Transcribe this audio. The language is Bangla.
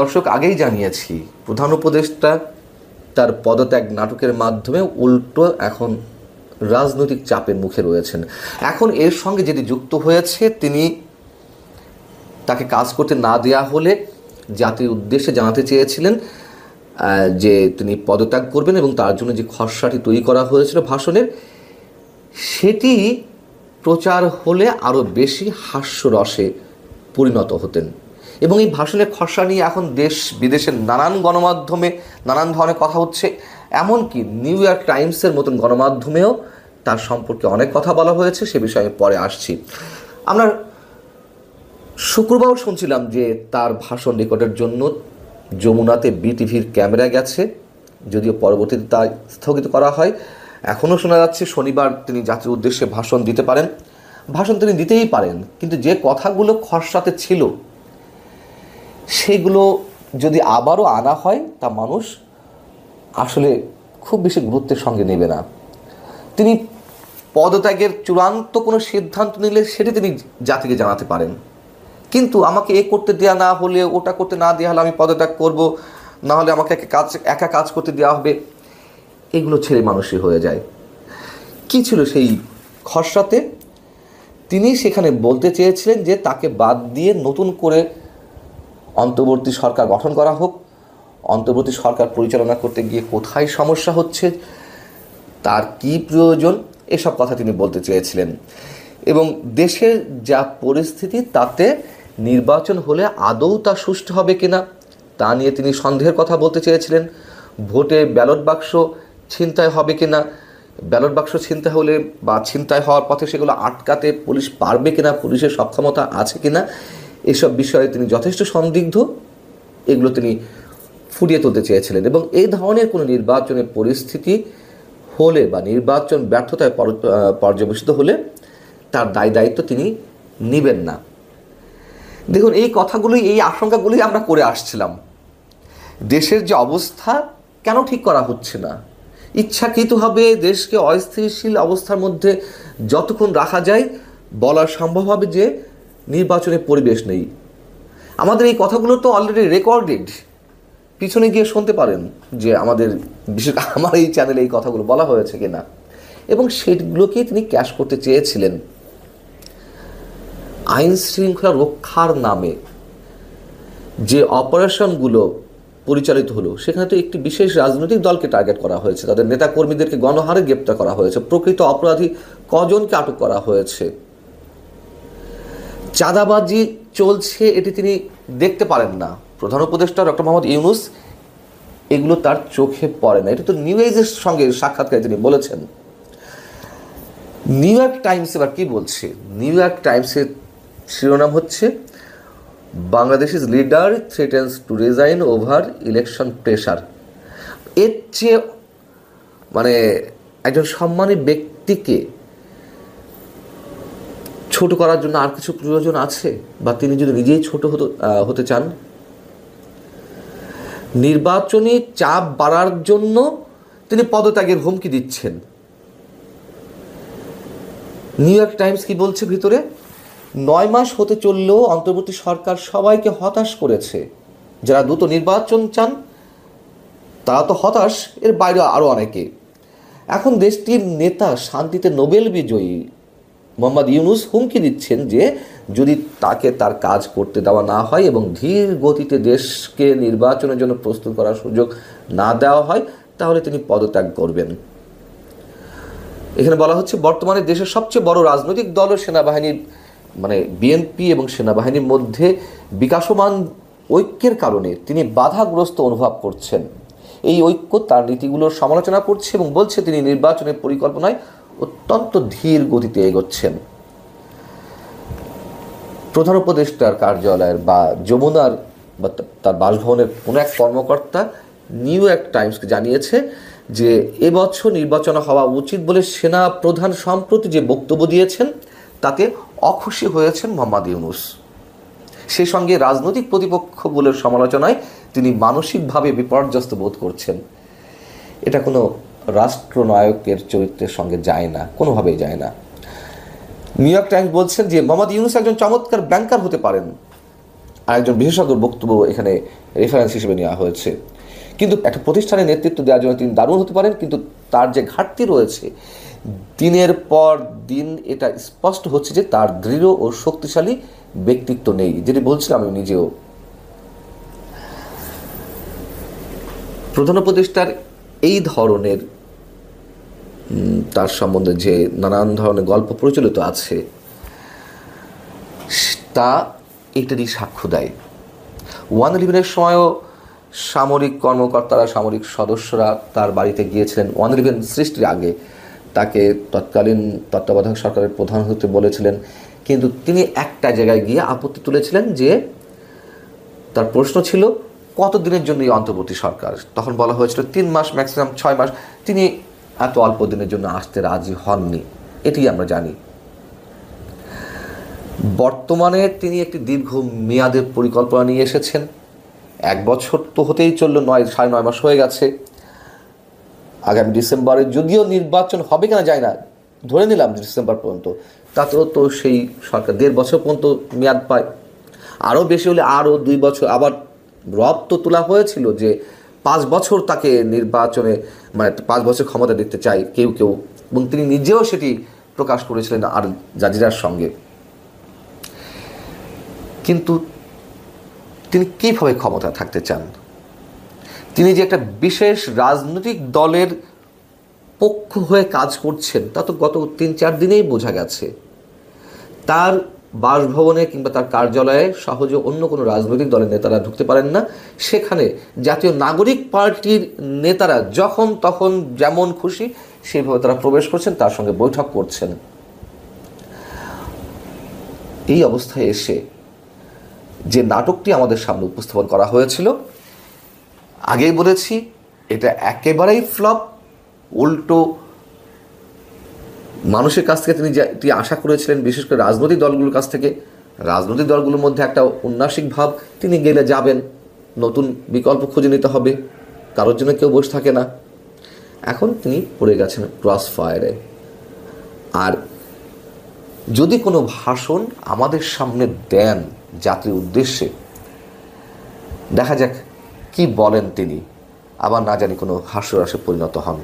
দর্শক, আগেই জানিয়েছি, প্রধান উপদেষ্টা তার পদত্যাগ নাটকের মাধ্যমে উল্টো এখন রাজনৈতিক চাপের মুখে রয়েছেন। এখন এর সঙ্গে যেটি যুক্ত হয়েছে, তিনি তাকে কাজ করতে না দেয়া হলে জাতির উদ্দেশ্যে জানাতে চেয়েছিলেন যে তিনি পদত্যাগ করবেন এবং তার জন্য যে খসড়াটি তৈরি করা হয়েছিল ভাষণের, সেটি প্রচার হলে আরও বেশি হাস্যরসে পরিণত হতেন। এবং এই ভাষণের খসড়া নিয়ে এখন দেশ, বিদেশের নানান গণমাধ্যমে নানান ধরনের কথা হচ্ছে। এমনকি নিউ ইয়র্ক টাইমসের মতন গণমাধ্যমেও তার সম্পর্কে অনেক কথা বলা হয়েছে, সে বিষয়ে পরে আসছি। আমরা শুক্রবার শুনছিলাম যে তার ভাষণ রেকর্ডের জন্য যমুনাতে বিটিভির ক্যামেরা গেছে, যদিও পরবর্তীতে তা স্থগিত করা হয়। এখনও শোনা যাচ্ছে শনিবার তিনি জাতির উদ্দেশ্যে ভাষণ দিতে পারেন। ভাষণ তিনি দিতেই পারেন, কিন্তু যে কথাগুলো খসড়াতে ছিল সেগুলো যদি আবারও আনা হয়, তা মানুষ আসলে খুব বেশি গুরুত্বের সঙ্গে নেবে না। তিনি পদত্যাগের চূড়ান্ত কোনো সিদ্ধান্ত নিলে সেটি তিনি জাতিকে জানাতে পারেন। কিন্তু আমাকে এ করতে দেওয়া না হলে, ওটা করতে না দেওয়া হলে আমি পদত্যাগ করব, না হলে আমাকে একা কাজ একা কাজ করতে দেওয়া হবে, এগুলো ছেলে মানুষই হয়ে যায়। কি ছিল সেই খসড়াতে? তিনি সেখানে বলতে চেয়েছিলেন যে তাকে বাদ দিয়ে নতুন করে অন্তর্বর্তী সরকার গঠন করা হোক। অন্তর্বর্তী সরকার পরিচালনা করতে গিয়ে কোথায় সমস্যা হচ্ছে, তার কি প্রয়োজন, এসব কথা তিনি বলতে চেয়েছিলেন। এবং দেশের যা পরিস্থিতি, তাতে নির্বাচন হলে আদৌ তা সুষ্ঠু হবে কিনা, তা নিয়ে তিনি সন্দেহের কথা বলতে চেয়েছিলেন। ভোটে ব্যালট বাক্স ছিনতাই হবে কিনা, ব্যালট বাক্স ছিনতাই হলে বা ছিনতাই হওয়ার পথে সেগুলো আটকাতে পুলিশ পারবে কিনা, পুলিশের সক্ষমতা আছে কিনা এসব বিষয়ে তিনি যথেষ্ট সন্দিগ্ধ। এগুলো তিনি ফুটিয়ে তুলতে চেয়েছিলেন এবং এই ধরনের কোনো নির্বাচনের পরিস্থিতি হলে বা নির্বাচন ব্যর্থতায় পর- পর্যবেসিত হলে তার দায় দায়িত্ব তিনি নেবেন না। দেখুন, এই কথাগুলোই, এই আশঙ্কাগুলোই আমরা করে আসছিলাম। দেশের যে অবস্থা কেন ঠিক করা হচ্ছে না? ইচ্ছাকৃতভাবে দেশকে অস্থিতিশীল অবস্থার মধ্যে যতক্ষণ রাখা যায়, বলা সম্ভব হবে যে নির্বাচনের পরিবেশ নেই। আমাদের এই কথাগুলো তো অলরেডি রেকর্ডেড পিছনে গিয়ে শুনতে পারেন যে আমাদের বিশেষ আমার এই চ্যানেলে এই কথাগুলো বলা হয়েছে কিনা। এবং সেগুলোকেই তিনি ক্যাশ করতে চেয়েছিলেন। আইন শৃঙ্খলা রক্ষার নামে যে অপারেশনগুলো পরিচালিত হলো, সেখানে তো একটি বিশেষ রাজনৈতিক দলকে টার্গেট করা হয়েছে। তাদের নেতা কর্মীদেরকে গণহারে গ্রেপ্তার করা হয়েছে। প্রকৃত অপরাধী কজনকে আটক করা হয়েছে। চাঁদাবাজি চলছে এটি তিনি দেখতে পারেন না। প্রধান উপদেষ্টা ডক্টর মোহাম্মদ ইউনুস এগুলো তার চোখে পড়ে না। এটা তো নিউ এজের সঙ্গে সাক্ষাৎকারে তিনি বলেছেন। নিউ ইয়র্ক টাইমস এবার কি বলছে? নিউ ইয়র্ক টাইমসের শিরোনাম হচ্ছে Bangladesh is leader threatens to resign over election pressure এর চেয়ে মানে একজন সম্মানী ব্যক্তিকে ছোট করার জন্য আর কিছু প্রয়োজন আছে? বা তিনি যদি নিজেই ছোট হতে হতে চান? নির্বাচনী চাপ বাড়ার জন্য তিনি পদত্যাগের হুমকি দিচ্ছেন। নিউ ইয়র্ক টাইমস কি বলছে ভিতরে? নয় মাস হতে চললেও অন্তর্বর্তী সরকার সবাইকে হতাশ করেছে। যারা দ্রুত নির্বাচন চান, তারা তো হতাশ, এর বাইরে আরও অনেকে। এখন দেশটির নেতা শান্তিতে নোবেল বিজয়ী মোহাম্মদ ইউনুস হুমকি দিচ্ছেন যে যদি তাকে তার কাজ করতে দেওয়া না হয় এবং ধীর গতিতে দেশকে নির্বাচনের জন্য প্রস্তুত করার সুযোগ না দেওয়া হয়, তাহলে তিনি পদত্যাগ করবেন। এখানে বলা হচ্ছে, বর্তমানে দেশের সবচেয়ে বড় রাজনৈতিক দল ও সেনাবাহিনীর মানে বিএনপি এবং সেনাবাহিনীর মধ্যে বিকাশমান ঐক্যের কারণে তিনি বাধাগ্রস্ত অনুভব করছেন। এই ঐক্য, তার নীতিগুলোর সমালোচনা করছে এবং বলছে তিনি নির্বাচনের পরিকল্পনায় অত্যন্ত ধীর গতিতে এগোচ্ছেন। প্রধান উপদেষ্টার কার্যালয়ের বা যমুনার বা তার বাসভবনের কোনো এক কর্মকর্তা নিউ ইয়র্ক টাইমসকে জানিয়েছে যে এবছর নির্বাচন হওয়া উচিত বলে সেনা প্রধান সম্প্রতি যে বক্তব্য দিয়েছেন, তাতে অখুশি হয়েছেন মোহাম্মদ ইউনুস। সেই সঙ্গে রাজনৈতিক প্রতিপক্ষগুলোর সমালোচনায় তিনি মানসিকভাবে বিপর্যস্ত বোধ করছেন। এটা কোনো রাষ্ট্রনায়কের চরিত্রের সঙ্গে যায় না, কোনোভাবেই যায় না। নিউ ইয়র্ক টাইমস বলছেন যে, মোহাম্মদ ইউনুস একজন চমৎকার ব্যাংকার হতে পারেন। আরেকজন বিশেষজ্ঞর বক্তব্য এখানে রেফারেন্স হিসেবে নেওয়া হয়েছে। কিন্তু একটা প্রতিষ্ঠানের নেতৃত্ব দেওয়ার জন্য তিনি দারুণ হতে পারেন, কিন্তু তার যে ঘাটতি রয়েছে, দিনের পর দিন এটা স্পষ্ট হচ্ছে যে তার দৃঢ় ও শক্তিশালী ব্যক্তিত্ব নেই। যেটি বলছিলাম আমি নিজেও। প্রধান উপদেষ্টার এই ধরনের তার সম্বন্ধে যে নানান ধরনের গল্প প্রচলিত আছে, তা এটারই সাক্ষ্য দেয়। ওয়ান ইলেভেনের সময়ও সামরিক কর্মকর্তারা, সামরিক সদস্যরা তার বাড়িতে গিয়েছিলেন। ওয়ান ইলেভেন সৃষ্টির আগে তাকে তৎকালীন তত্ত্বাবধায়ক সরকারের প্রধান হতে বলেছিলেন। কিন্তু তিনি একটা জায়গায় গিয়ে আপত্তি তুলেছিলেন যে তার প্রশ্ন ছিল কত দিনের জন্য এই অন্তর্বর্তী সরকার? তখন বলা হয়েছিল, তিন মাস, ম্যাক্সিমাম ছয় মাস। তিনি এত অল্প দিনের জন্য আসতে রাজি হননি, এটি আমরা জানি। বর্তমানে তিনি একটি দীর্ঘ মেয়াদের পরিকল্পনা নিয়ে এসেছেন। এক বছর তো হতেই চলল, নয়, সাড়ে নয় মাস হয়ে গেছে। আগামী ডিসেম্বরে যদিও নির্বাচন হবে কিনা যায় না, ধরে নিলাম ডিসেম্বর পর্যন্ত। তাতেও তো সেই সরকার দেড় বছর পর্যন্ত মেয়াদ পায়। আরও বেশি হলে আরও দুই বছর, আবার রব তো তোলা হয়েছিল যে পাঁচ বছর তাকে নির্বাচনে মানে পাঁচ বছর ক্ষমতা দেখতে চাই কেউ কেউ। এবং তিনি নিজেও সেটি প্রকাশ করেছিলেন আর জাজিরার সঙ্গে। কিন্তু তিনি কীভাবে ক্ষমতা থাকতে চান? তিনি যে একটা বিশেষ রাজনৈতিক দলের পক্ষ হয়ে কাজ করছেন, তা তো গত তিন চার দিনেই বোঝা গেছে। তার বাসভবনে কিংবা তার কার্যালয়ে সহজে অন্য কোনো রাজনৈতিক দলের নেতারা ঢুকতে পারেন না। সেখানে জাতীয় নাগরিক পার্টির নেতারা যখন তখন যেমন খুশি সেইভাবে তারা প্রবেশ করছেন, তার সঙ্গে বৈঠক করছেন। এই অবস্থায় এসে যে নাটকটি আমাদের সামনে উপস্থাপন করা হয়েছিল, আগেই বলেছি, এটা একেবারেই ফ্লপ, উল্টো মানুষের কাছ থেকে তিনি যেটি আশা করেছিলেন, বিশেষ করে রাজনৈতিক দলগুলোর কাছ থেকে, রাজনৈতিক দলগুলোর মধ্যে একটা উন্নাসিক ভাব, তিনি গেলে যাবেন, নতুন বিকল্প খুঁজে নিতে হবে, কারোর জন্য কেউ বসে থাকে না। এখন তিনি পড়ে গেছেন ক্রস ফায়ারে। আর যদি কোনো ভাষণ আমাদের সামনে দেন জাতির উদ্দেশ্যে, দেখা যাক কি বলেন তিনি। আবার না জানি কোনো হাস্যরসে পরিণত হন।